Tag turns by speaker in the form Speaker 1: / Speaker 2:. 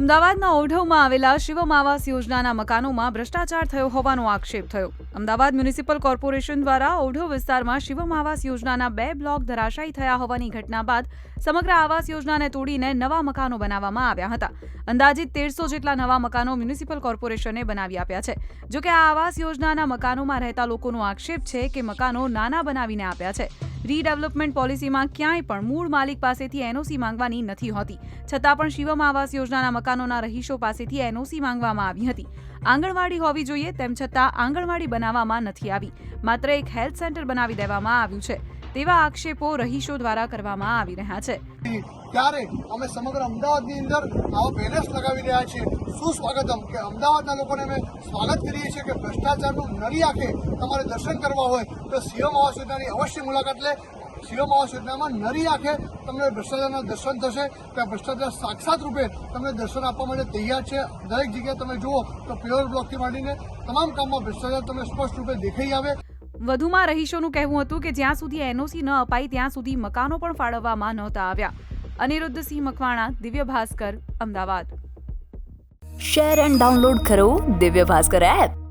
Speaker 1: અમદાવાદના ઓઢવમાં આવેલા શિવમ આવાસ યોજનાના મકાનોમાં ભ્રષ્ટાચાર થયો હોવાનો આક્ષેપ થયો. અમદાવાદ મ્યુનિસિપલ કોર્પોરેશન દ્વારા ઓઢવ વિસ્તારમાં શિવમ આવાસ યોજનાના બે બ્લોક ધરાશાયી થયા હોવાની ઘટના બાદ સમગ્ર આવાસ યોજનાને તોડીને નવા મકાનો બનાવવામાં આવ્યા હતા. અંદાજિત તેરસો જેટલા નવા મકાનો મ્યુનિસિપલ કોર્પોરેશને બનાવી આપ્યા છે. જોકે આ આવાસ યોજનાના મકાનોમાં રહેતા લોકોનો આક્ષેપ છે કે મકાનો નાના બનાવીને આપ્યા છે. રીડેવલપમેન્ટ પોલિસીમાં ક્યાંય પણ મૂળ માલિક પાસેથી એનઓસી માંગવાની નથી હોતી. છતાં પણ શિવમ આવાસ યોજનાના મકાનોના રહીશો પાસેથી એનઓસી માંગવામાં આવી હતી. આંગણવાડી હોવી જોઈએ, તેમ છતાં આંગણવાડી બનાવવામાં નથી આવી. માત્ર એક હેલ્થ સેન્ટર બનાવી દેવામાં આવ્યું છે. તેવા આક્ષેપો રહીશો દ્વારા કરવામાં આવી રહ્યા છે.
Speaker 2: ત્યારે અમે સમગ્ર અમદાવાદની અંદર આવા બેનર્સ લગાવી રહ્યા છીએ. સુસ્વાગતમ કે અમદાવાદના લોકોને અમે સ્વાગત કરીએ છીએ કે ભ્રષ્ટાચારનું નરી આંખે તમારે દર્શન કરવા હોય તો સીએમ આવાસ યોજનાની અવશ્ય મુલાકાત લે. સીએમ આવાસ યોજનામાં નરી આંખે તમને ભ્રષ્ટાચારના દર્શન થશે. ત્યાં ભ્રષ્ટાચાર સાક્ષાત રૂપે તમને દર્શન આપવા માટે તૈયાર છે. દરેક જગ્યાએ તમે જુઓ તો પ્યોર બ્લોકથી માંડીને તમામ કામમાં ભ્રષ્ટાચાર તમને સ્પષ્ટ રૂપે દેખાઈ આવે.
Speaker 1: વધુમાં રહીશોનું કહેવું હતું કે જ્યાં સુધી એનઓસી ન અપાઈ ત્યાં સુધી મકાનો પણ ફાળવવામાં નહોતા આવ્યા. Anirudhsinh Makwana, Divya Bhaskar, Ahmedabad.
Speaker 3: Share and download કરો દિવ્ય ભાસ્કર એપ.